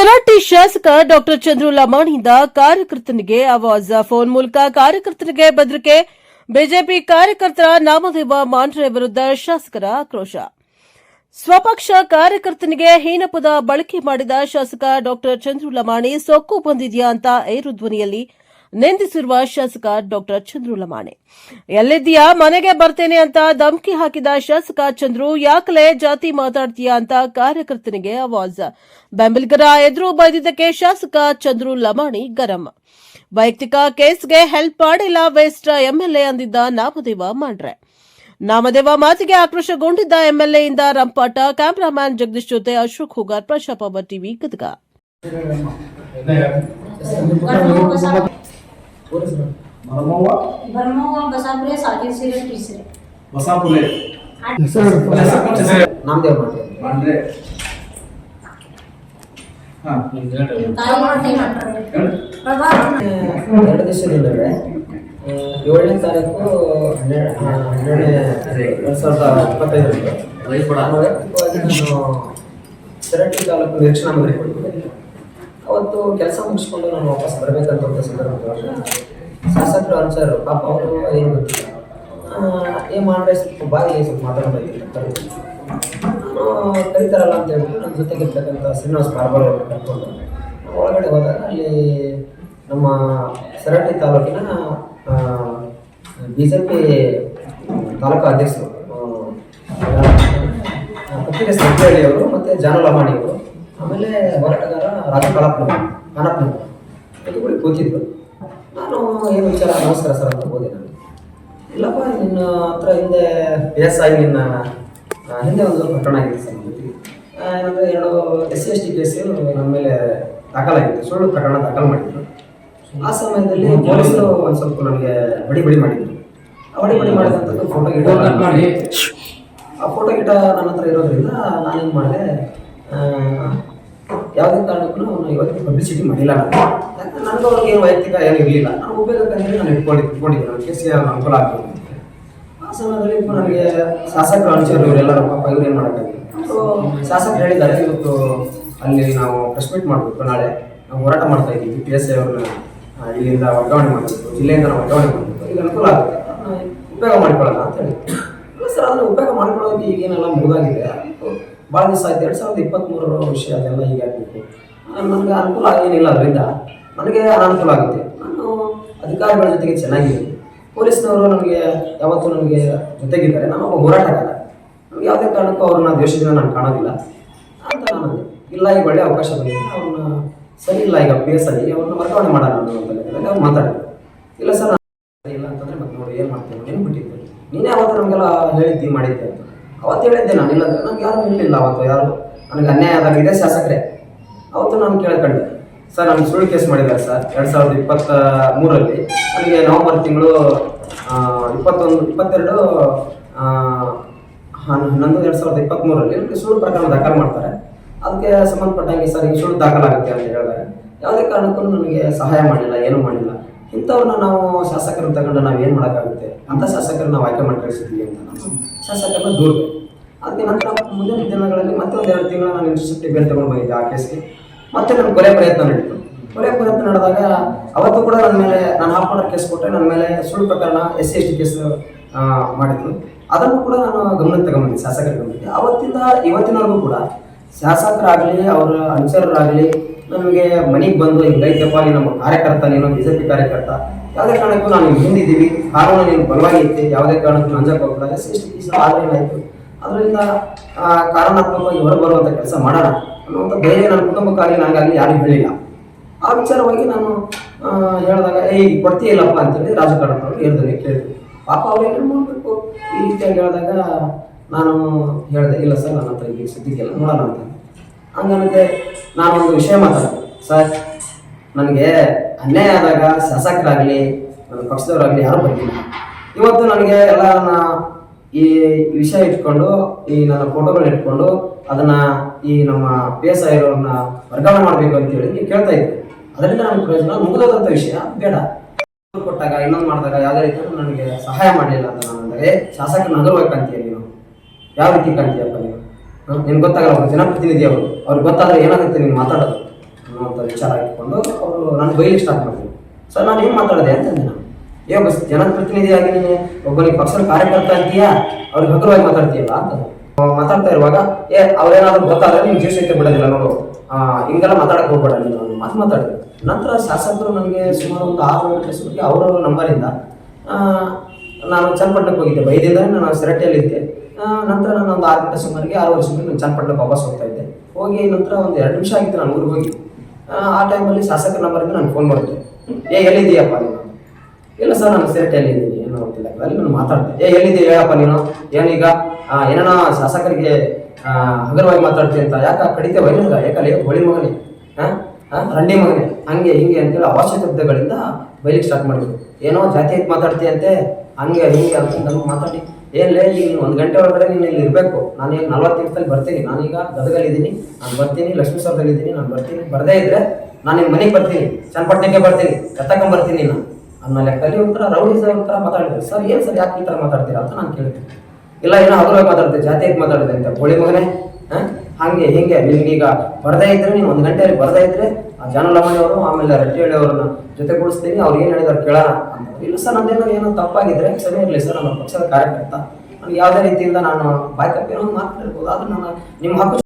ಶಿರಟ್ಟಿ ಶಾಸಕ ಡಾಕ್ಟರ್ ಚಂದ್ರು ಲಮಾಣಿಯಿಂದ ಕಾರ್ಯಕರ್ತನಿಗೆ ಆವಾಜ್. ಫೋನ್ ಮೂಲಕ ಕಾರ್ಯಕರ್ತನಿಗೆ ಬೆದರಿಕೆ ಬಿಜೆಪಿ ಕಾರ್ಯಕರ್ತರ ನಾಮದೇವ ಮಾಂಡ್ರೆ ವಿರುದ್ಧ ಶಾಸಕರ ಆಕ್ರೋಶ. ಸ್ವಪಕ್ಷ ಕಾರ್ಯಕರ್ತನಿಗೆ ಹೀನಪದ ಬಳಕೆ ಮಾಡಿದ ಶಾಸಕ ಡಾಕ್ಟರ್ ಚಂದ್ರು ಲಮಾಣಿ ಸೊಕ್ಕು ಬಂದಿದೆಯಾ ಅಂತ ಏರು ಧ್ವನಿಯಲ್ಲಿ ನಿಂದಿಸಿರುವ ಶಾಸಕ ಡಾಕ್ಟರ್ ಚಂದ್ರು ಲಮಾಣೆ ಎಲ್ಲಿದ್ದೀಯಾ? ಮನೆಗೆ ಬರ್ತೇನೆ ಅಂತ ಧಮಕಿ ಹಾಕಿದ ಶಾಸಕ ಚಂದ್ರು, ಯಾಕಲೇ ಜಾತಿ ಮಾತಾಡ್ತೀಯಾ ಅಂತ ಕಾರ್ಯಕರ್ತನಿಗೆ ಅವಾಜ್. ಬೆಂಬಲಿಗರ ಎದುರು ಬೈದಿದ್ದಕ್ಕೆ ಶಾಸಕ ಚಂದ್ರು ಲಮಾಣಿ ಗರಂ. ವೈಯಕ್ತಿಕ ಕೇಸ್ಗೆ ಹೆಲ್ಪ್ ಮಾಡಿಲ್ಲ ವೇಸ್ಟ್ ಎಂಎಲ್ಎ ಅಂದಿದ್ದ ನಾಮದೇವ ಮಾಡ್ರೆ. ನಾಮದೇವ ಮಾತಿಗೆ ಆಕ್ರೋಶಗೊಂಡಿದ್ದ ಎಂಎಲ್ಎಯಿಂದ ರಂಪಾಟ ಕ್ಯಾಮರಾಮ್ಯಾನ್ ಜಗದೀಶ್ ಜೊತೆ ಅಶೋಕ್ ಹುಗಾರ್, ಪ್ರಶಾಪ ಟಿವಿ ಗದಗ. ಬಸಾಪುರೆ ನಾಮದೇವ್ ಮಾಡ್ರಿ ಮಾಡ್ರೆ ಹಾ. ಎರಡು ದಿವಸದಿಂದ ಏಳನೇ ತಾರೀಕು ಹನ್ನೆರಡು ಹನ್ನೆರಡನೇ ಎರಡು ಸಾವಿರದ ಇಪ್ಪತ್ತೈದರಲ್ಲಿ ನಾನು ವೈಯಕ್ತಿಕವಾಗಿ ನಾನು ಸಿರಟ್ಟಿ ತಾಲೂಕು ನಿರೀಕ್ಷಣಾ ಅವತ್ತು ಕೆಲಸ ಮುಗಿಸ್ಕೊಂಡು ನಾನು ವಾಪಸ್ ಬರಬೇಕಂತ ಸಂದರ್ಭದೊಳಗೆ ಶಾಸಕರು ಅನ್ಸರ್ ಪಾಪ ಅವರು ಏನು ಏನು ಮಾಡಿದ್ರೆ ಸ್ವಲ್ಪ ಬಾಯಿ ಸ್ವಲ್ಪ ನಾನು ಕರೀತಾರಲ್ಲ ಅಂತ ಹೇಳ್ಬಿಟ್ಟು ನನ್ನ ಜೊತೆಗೆ ಇರ್ತಕ್ಕಂಥ ಶ್ರೀನಿವಾಸ ಕಾರ್ಬಾರ್ ಅವರು ಕರ್ಕೊಂಡು ಒಳಗಡೆ ಹೋದಾಗ ಅಲ್ಲಿ ನಮ್ಮ ಸರಟಿ ತಾಲೂಕಿನ ಬಿ ಜೆ ಪಿ ತಾಲೂಕು ಅಧ್ಯಕ್ಷರು ಪತ್ರಿಕೆ ಸಂಖ್ಯೆಹಳ್ಳಿ ಅವರು ಮತ್ತು ಜಾನು ಅವರು, ಆಮೇಲೆ ಹೋರಾಟಗಾರ ರಾಜು ಕಳಪ್ಪನ ಕಾನಪ್ಪನ ಇದು ಕೂಡ ಕೂತಿದ್ರು. ನಾನು ಏನು ವಿಚಾರ ನಮಸ್ಕಾರ ಸರ್ ಅಂತ ಹೋದೆ ನಾನು. ಇಲ್ಲಪ್ಪ ನಿನ್ನ ಹತ್ರ ಹಿಂದೆ ಐ ನಿನ್ನ ಹಿಂದೆ ಒಂದು ಪ್ರಕರಣ ಆಗಿದೆ ಸರ್ ನಮ್ಮ ಜೊತೆಗೆ. ಆ, ಏನಂದ್ರೆ ಎರಡು S C S T case ನಮ್ಮ ಮೇಲೆ ದಾಖಲಾಗಿತ್ತು ಸುಳ್ಳು ಪ್ರಕರಣ ದಾಖಲು ಮಾಡಿದ್ರು. ಆ ಸಮಯದಲ್ಲಿ ಪೊಲೀಸರು ಒಂದು ಸ್ವಲ್ಪ ನನಗೆ ಬಡಿ ಬಡಿ ಮಾಡಿದ್ರು. ಆ ಬಡಿ ಬಡಿ ಮಾಡಿದಂಥದ್ದು ಫೋಟೋ ಗಿಡ ಆ ಫೋಟೋ ಗಿಟ ನನ್ನ ಹತ್ರ ಇರೋದ್ರಿಂದ ನಾನೇನು ಮಾಡಿದೆ ಯಾವುದೇ ಕಾರಣಕ್ಕೂ ಅವನು ಇವತ್ತಿಗೆ ಪಬ್ಲಿಸಿಟಿ ಮಾಡಿಲ್ಲ ನಾನು ಯಾಕಂದ್ರೆ ನನಗೆ ಅವ್ರಿಗೆ ಏನು ವೈಯಕ್ತಿಕ ಏನು ಇರಲಿಲ್ಲ. ನಾನು ಉಪಯೋಗಕ್ಕಾಗಿ ನಾನು ಇಟ್ಕೊಂಡು ಇಟ್ಕೊಂಡಿದ್ದೆ. ನನ್ನ ಕೇಸಿಗೆ ಅನುಕೂಲ ಆಗ್ತದೆ ಆ ಸಮಯದಲ್ಲಿ ನನಗೆ ಶಾಸಕರು ಅನುಚರು ಇವರೆಲ್ಲ ನಮ್ಮ ಪಾಪ ಇವ್ರು ಏನು ಮಾಡೋಕ್ಕಾಗಿಲ್ಲ ಸೊ ಶಾಸಕರು ಹೇಳಿದ್ದಾರೆ, ಇವತ್ತು ಅಲ್ಲಿ ನಾವು ಪ್ರೆಸ್ ಮಾಡಬೇಕು ನಾಳೆ. ನಾವು ಹೋರಾಟ ಮಾಡ್ತಾ ಇದ್ದೀವಿ ಪಿ ಎಸ್ ಐ ಅವ್ರನ್ನ ಇಲ್ಲಿಂದ ವರ್ಗಾವಣೆ ಮಾಡಬೇಕು, ಜಿಲ್ಲೆಯಿಂದ ನಾವು ವರ್ಗಾವಣೆ ಮಾಡಬೇಕು. ಈಗ ಅನುಕೂಲ ಆಗುತ್ತೆ. ಉಪಯೋಗ ಮಾಡ್ಕೊಳ್ಳೋಣ ಅಂತ ಹೇಳಿ ಇಲ್ಲ ಸರ್, ಅದನ್ನು ಉಪಯೋಗ ಮಾಡ್ಕೊಳ್ಳೋದು ಈಗೇನೆಲ್ಲ ಮುಗಿದಾಗಿದೆ. ಭಾಳ ದಿವಸ ಆಯ್ತು, ಎರಡು ಸಾವಿರದ ಇಪ್ಪತ್ತ್ಮೂರರ ವಿಷಯ ಅದೆಲ್ಲ ಈಗ ಆಗಬೇಕು ನನಗೆ ಅನುಕೂಲ ಏನಿಲ್ಲ ಅದರಿಂದ ನನಗೆ ಅನಾನುಕೂಲ ಆಗುತ್ತೆ. ನಾನು ಅಧಿಕಾರಿಗಳ ಜೊತೆಗೆ ಚೆನ್ನಾಗಿದ್ದೀನಿ. ಪೊಲೀಸ್ನವರು ನನಗೆ ಯಾವತ್ತೂ ನನಗೆ ಜೊತೆಗಿದ್ದಾರೆ. ನಮ್ಮ ಹೋರಾಟಗಾರ. ನನಗೆ ಯಾವುದೇ ಕಾರಣಕ್ಕೂ ಅವ್ರನ್ನ ದ್ವೇಷದಿಂದ ನಾನು ಕಾಣೋದಿಲ್ಲ. ಅಂತ ನಾನು ಇಲ್ಲ ಈಗ ಒಳ್ಳೆ ಅವಕಾಶ ಬಂದಿದೆ. ಅವ್ರನ್ನ ಸರಿ ಇಲ್ಲ, ಈಗ ಪಿ ಎಸ್ ಐ, ಅವ್ರನ್ನ ವರ್ಗಾವಣೆ ಮಾಡೋಣ ಅನ್ನೋ ಅವ್ರು ಮಾತಾಡಿದ್ರು. ಇಲ್ಲ ಸರ್ ಇಲ್ಲ ಅಂತಂದ್ರೆ ಮತ್ತೆ ನೋಡಿ ಏನು ಮಾಡ್ತೀವಿ ಏನು ಬಿಟ್ಟಿದ್ದೆ ನೀನೇ ಅವತ್ತು ನಮಗೆಲ್ಲ ಹೇಳಿದ್ದಿ, ಮಾಡಿದ್ದೆ ಅವತ್ತು ಹೇಳಿದ್ದೆ ನಾನು, ಇಲ್ಲ ನಮ್ಗೆ ಯಾರು ಹೇಳಿಲ್ಲ ಅವತ್ತು, ಯಾರು? ನನಗೆ ಅನ್ಯಾಯ ಆದಾಗ ಇದೇ ಶಾಸಕರೇ. ಅವತ್ತು ನಾನು ಕೇಳ್ಕೊಂಡೆ. ಸರ್, ನಾನು ಸುಳ್ಳು ಕೇಸ್ ಮಾಡಿದ್ದಾರೆ ಸರ್, ಎರಡು ಸಾವಿರದ ಇಪ್ಪತ್ತ ಮೂರಲ್ಲಿ ನನಗೆ ನವಂಬರ್ ತಿಂಗಳು ಇಪ್ಪತ್ತೊಂದು, ಇಪ್ಪತ್ತೆರಡು ಹನ್ನೊಂದು, ಎರಡು ಸಾವಿರದ ಇಪ್ಪತ್ತ್ಮೂರರಲ್ಲಿ ನನಗೆ ಸುಳ್ಳು ಪ್ರಕರಣ ದಾಖಲು ಮಾಡ್ತಾರೆ. ಅದಕ್ಕೆ ಸಂಬಂಧಪಟ್ಟಂಗೆ ಸರ್ ಈಗ ಸುಳ್ಳು ದಾಖಲಾಗುತ್ತೆ ಅಂತ ಹೇಳಿದಾಗ ಯಾವುದೇ ಕಾರಣಕ್ಕೂ ನನಗೆ ಸಹಾಯ ಮಾಡಿಲ್ಲ, ಏನೂ ಮಾಡಿಲ್ಲ. ಇಂಥವ್ರನ್ನ ನಾವು ಶಾಸಕರನ್ನು ತಗೊಂಡು ನಾವು ಏನು ಮಾಡೋಕ್ಕಾಗುತ್ತೆ? ಅಂತ ಶಾಸಕರನ್ನ ನಾವು ಆಯ್ಕೆ ಮಾಡಿ ಅಂತ ನಾನು ಶಾಸಕರನ್ನ ದೂರ. ಅದಕ್ಕೆ ನಂತರ ಮುಂದಿನ ದಿನಗಳಲ್ಲಿ ಮತ್ತೆ ಒಂದು ಎರಡು ತಿಂಗಳು ನಾನು ಇಂಟರ್ಸೆಪ್ಟಿ ಬೇರೆ ತಗೊಂಡು ಬಂದಿದ್ದೆ ಆ ಕೇಸ್ಗೆ. ಮತ್ತೆ ನನ್ನ ಕೊಲೆ ಪ್ರಯತ್ನ ನಡೀತು. ಕೊಲೆ ಪ್ರಯತ್ನ ನಡೆದಾಗ ಅವತ್ತು ಕೂಡ ನನ್ನ ಮೇಲೆ ನಾನು ಹಾಕೊಂಡ ಕೇಸ್ ಕೊಟ್ಟರೆ ನನ್ನ ಮೇಲೆ ಸುಳ್ಳು ಪ್ರಕರಣ S C S T case ಮಾಡಿದ್ರು. ಅದನ್ನು ಕೂಡ ನಾನು ಗಮನಕ್ಕೆ ತಗೊಂಡಿದ್ದೆ ಶಾಸಕರ ಗಮನಕ್ಕೆ. ಅವತ್ತಿಂದ ಇವತ್ತಿನವರೆಗೂ ಕೂಡ ಶಾಸಕರಾಗಲಿ, ಅವರ ಅನುಚರರಾಗಲಿ ನಮಗೆ ಮನೆಗೆ ಬಂದು ಹಿಂಗೈತಪ್ಪ ನಮ್ಮ ಕಾರ್ಯಕರ್ತ, ನೀನು ಬಿ ಜೆ ಪಿ ಕಾರ್ಯಕರ್ತ, ಯಾವುದೇ ಕಾರಣಕ್ಕೂ ನಾನು ಹಿಂದಿದ್ದೀವಿ ಕಾರಣ ನೀನು ಬಲವಾಗಿ ಐತೆ, ಯಾವುದೇ ಕಾರಣಕ್ಕೂ ನಂಜಕ್ಕೆ ಹೋಗ್ತಾರೆ ಆದರೆ ಏನಾಯಿತು? ಅದರಿಂದ ಕಾರಣಾತ್ಮಕವಾಗಿ ಹೊರಬರುವಂಥ ಕೆಲಸ ಮಾಡೋಣ ಅನ್ನುವಂಥ ಧೈರ್ಯ ನನ್ನ ಕುಟುಂಬಕ್ಕಾಗಿ ನನಗಾಗಲಿ ಯಾರು ಹೇಳಿಲ್ಲ. ಆ ವಿಚಾರವಾಗಿ ನಾನು ಹೇಳಿದಾಗ ಏಯ್ ಕೊಡ್ತೀಯಲ್ಲಪ್ಪ ಅಂತೇಳಿ ರಾಜಕಾರಣದವರು ಹೇಳಿದ್ರೆ ಕೇಳಿದ್ರು. ಪಾಪ ಅವ್ರು ಏನು ಮಾಡಬೇಕು? ಈ ರೀತಿಯಾಗಿ ಹೇಳಿದಾಗ, ನಾನು ಹೇಳಿದೆ, ಇಲ್ಲ ಸರ್, ನನ್ನ ಹತ್ರ ಈಗ ಸುದ್ದಿಗೆಲ್ಲ ನೋಡೋಣ ಅಂತ. ಹಂಗಂದ್ರೆ ನಾನೊಂದು ವಿಷಯ ಮಾತಾಡ್ತೀನಿ. ಸರ್, ನನಗೆ ಅನ್ಯಾಯ ಆದಾಗ ಶಾಸಕರಾಗಲಿ, ನನ್ನ ಪಕ್ಷದವರಾಗಲಿ ಯಾರೂ ಬರ್ತೀನಿ ಇವತ್ತು ನನಗೆ ಎಲ್ಲ ನನ್ನ ಈ ವಿಷಯ ಇಟ್ಕೊಂಡು, ಈ ನನ್ನ ಫೋಟೋಗಳು ಇಟ್ಕೊಂಡು, ಅದನ್ನ ಈ ನಮ್ಮ ಪಿ ಎಸ್ ಐ ಅವ್ರನ್ನ ವರ್ಗಾವಣೆ ಮಾಡಬೇಕು ಅಂತೇಳಿ ನೀವು ಕೇಳ್ತಾ ಇದ್ದೆ ಅದರಿಂದ ನನ್ನ ಪ್ರಯೋಜನ ಮುಗಿದೋದಂಥ ವಿಷಯ ಬೇಡ. ಕೊಟ್ಟಾಗ, ಇನ್ನೊಂದು ಮಾಡಿದಾಗ ಯಾವುದೇ ರೀತಿ ನನಗೆ ಸಹಾಯ ಮಾಡಲಿಲ್ಲ ಅಂತ ನಾನು ಅಂದರೆ ಶಾಸಕನ ಶಾಸಕ ನೀವು ಯಾವ ರೀತಿ ಕಾಣ್ತೀಯಪ್ಪ? ನಿನ್ಗೆ ಗೊತ್ತಾಗಲ್ಲ ಒಬ್ಬ ಜನಪ್ರತಿನಿಧಿ ಅವರು. ಅವ್ರಿಗೆ ಗೊತ್ತಾದ್ರೆ ಏನಾಗುತ್ತೆ ನೀನು ಮಾತಾಡೋದು ಅನ್ನೋಂಥ ವಿಚಾರ ಇಟ್ಕೊಂಡು ಅವರು ನಾನು ಬೈಲಿ ಸ್ಟಾರ್ಟ್ ಮಾಡ್ತೀನಿ. ಸರ್ ನಾನು ಏನು ಮಾತಾಡಿದೆ ಅಂತಂದೆ ನಾನು. ಏ ಬಸ್ ಜನಪ್ರತಿನಿಧಿಯಾಗಿ ನೀನು ಒಬ್ಬನಿಗೆ ಪಕ್ಷದ ಕಾರ್ಯಕರ್ತ ಅಂತೀಯಾ ಅವ್ರಿಗೆ ಹಗುರವಾಗಿ ಮಾತಾಡ್ತೀಯಲ್ಲ ಅಂತ ಮಾತಾಡ್ತಾ ಇರುವಾಗ ಏ ಅವ್ರೇನಾದ್ರು ಗೊತ್ತಾದ್ರೆ ನೀವು ಜೀವ ಸಹಿತ ಬಿಡೋದಿಲ್ಲ ನೋಡು. ಹಿಂಗೆಲ್ಲ ಮಾತಾಡಕ್ ಹೋಗ್ಬೇಡ ನೀನು ಮಾತು ಮಾತಾಡಿದೆ. ನಂತರ ಶಾಸಕರು ನನಗೆ ಸುಮಾರು ಒಂದು ಆರು ಗಂಟೆ ಸುತ್ತಿಗೆ ಅವರವರ ನಂಬರಿಂದ ನಾನು ಚನ್ನಪಟ್ಟಣಕ್ಕೆ ಹೋಗಿದ್ದೆ. ಬೈದಿಂದ ನಾನು ಸೆರಟ್ಟಿಯಲ್ಲಿದ್ದೆ. ಆ, ನಂತರ ನಾನು ಒಂದು ಆರು ಗಂಟೆ ಸುಮಾರಿಗೆ ಆರೂವರೆ ಸುಮಾರಿಗೆ ನಾನು ಚನ್ನಪಟ್ಟಣಕ್ಕೆ ವಾಪಸ್ ಹೋಗ್ತಾ ಇದ್ದೆ. ಹೋಗಿ ನಂತರ ಒಂದು ಎರಡು ನಿಮಿಷ ಆಗಿತ್ತು ನಾನು ಊರಿಗೆ ಹೋಗಿ. ಆ, ಟೈಮಲ್ಲಿ ಶಾಸಕರ ನಂಬರಿಂದ ನಾನು ಫೋನ್ ಮಾಡಿದೆ. ಏ ಎಲ್ಲಿದ್ದೀಯಪ್ಪ ನೀನು? ಇಲ್ಲ ಸರ್ ನಾನು ಸೇರ್ಟ್ ಇದ್ದೀನಿ. ಏನು ಗೊತ್ತಿಲ್ಲ. ಅಲ್ಲಿ ನಾನು ಮಾತಾಡ್ತೆ ಏ ಎಲ್ಲಿದ್ದೀಯ? ಹೇಳಪ್ಪ ನೀನು. ಏನೀಗ? ಏನೇನೋ ಶಾಸಕರಿಗೆ ಹಗರವಾಗಿ ಮಾತಾಡ್ತೀನಿ ಅಂತ. ಯಾಕ? ಕಡಿತೆ ವೈನಗ ಯಾಕಲ್ಲಿ? ಹೋಳಿ ಮಗನೇ. ಹಾಂ ಹಾಂ ರಂಡಿ ಮಗನೇ. ಹಂಗೆ ಹಿಂಗೆ ಅಂತೇಳಿ ಅವಶ್ಯಕತೆಗಳಿಂದ ಶಬ್ದಗಳಿಂದ ಸ್ಟಾರ್ಟ್ ಮಾಡಿದ್ರು. ಏನೋ ಜಾತಿ ಮಾತಾಡ್ತೀಯಂತೆ. ಹಂಗೆ ಹಿಂಗೆ ಅಂತ ನಮ್ಗೆ ಮಾತಾಡಿ. ಏನ್ಲೇ ನೀನು ಒಂದು ಗಂಟೆ ಒಳಗಡೆ ನೀನು ಇಲ್ಲಿ ಇರಬೇಕು. ನಾನು ಈಗ ನಲ್ವತ್ತು ನಿಮಿಷದಲ್ಲಿ ಬರ್ತೀನಿ. ನಾನೀಗ ಗದಗಲ್ಲಿದ್ದೀನಿ. ನಾನು ಬರ್ತೀನಿ, ಲಕ್ಷ್ಮೀ ಇದ್ದೀನಿ ನಾನು ಬರ್ತೀನಿ. ಬರದೇ ಇದ್ರೆ ನಾನು ನಿಮ್ಮ ಮನೆಗೆ ಬರ್ತೀನಿ. ಚನ್ನಪಟ್ಟಣಕ್ಕೆ ಬರ್ತೀನಿ. ಎತ್ತಕೊಂಡ್ ಬರ್ತೀನಿ ನಾನು. ಅನ್ನೋ ಲೆಕ್ಕದಲ್ಲಿ ಒಂಥರ ರೌಡಿ ಸರ್ ಒಂಥರ ಮಾತಾಡಿದ್ರು ಸರ್, ಏನು ಸರ್ ಯಾಕೆ ಈ ಥರ ಮಾತಾಡ್ತೀರಾ ಅಂತ ನಾನು ಕೇಳ್ತೀನಿ. ಇಲ್ಲ, ಏನೋ ಅವ್ರಿಗೆ ಮಾತಾಡ್ತೀವಿ ಜಾತಿ ಹೇಗೆ ಮಾತಾಡಿದೆ ಅಂತ. ಕೋಳಿ ಮಗನೇ, ಹಾಂ? ಹಾಗೆ ಹಿಂಗೆ ನಿಮ್ಗೀಗ ಬರದೇ ಇದ್ರೆ, ನೀವು ಒಂದು ಗಂಟೆಯಲ್ಲಿ ಬರದೇ ಇದ್ರೆ ಆ ಅವರು, ಆಮೇಲೆ ರಟ್ಟಿಹಳ್ಳಿ ಅವರನ್ನ ಜೊತೆಗೂಡಿಸ್ತೀನಿ ಅವ್ರು ಏನು ಹೇಳಿದಾರೆ ಕೇಳೋಣ ಅಂತ. ಇಲ್ಲ ಸರ್ ನಂದೇನೋ ಏನೋ ತಪ್ಪಾಗಿದ್ರೆ ಸರಿ ಇರಲಿ ಸರ್, ನಮ್ಮ ಪಕ್ಷದ ಕಾರ್ಯಕರ್ತ. ನನಗೆ ಯಾವುದೇ ರೀತಿಯಿಂದ ನಾನು ಬಾಯ್ ತಪ್ಪಿರೋ ಒಂದು ಮಾತಾಡಿರ್ಬೋದು ಆದ್ರೆ ನಾನು ನಿಮ್ಮ ಹಕ್ಕು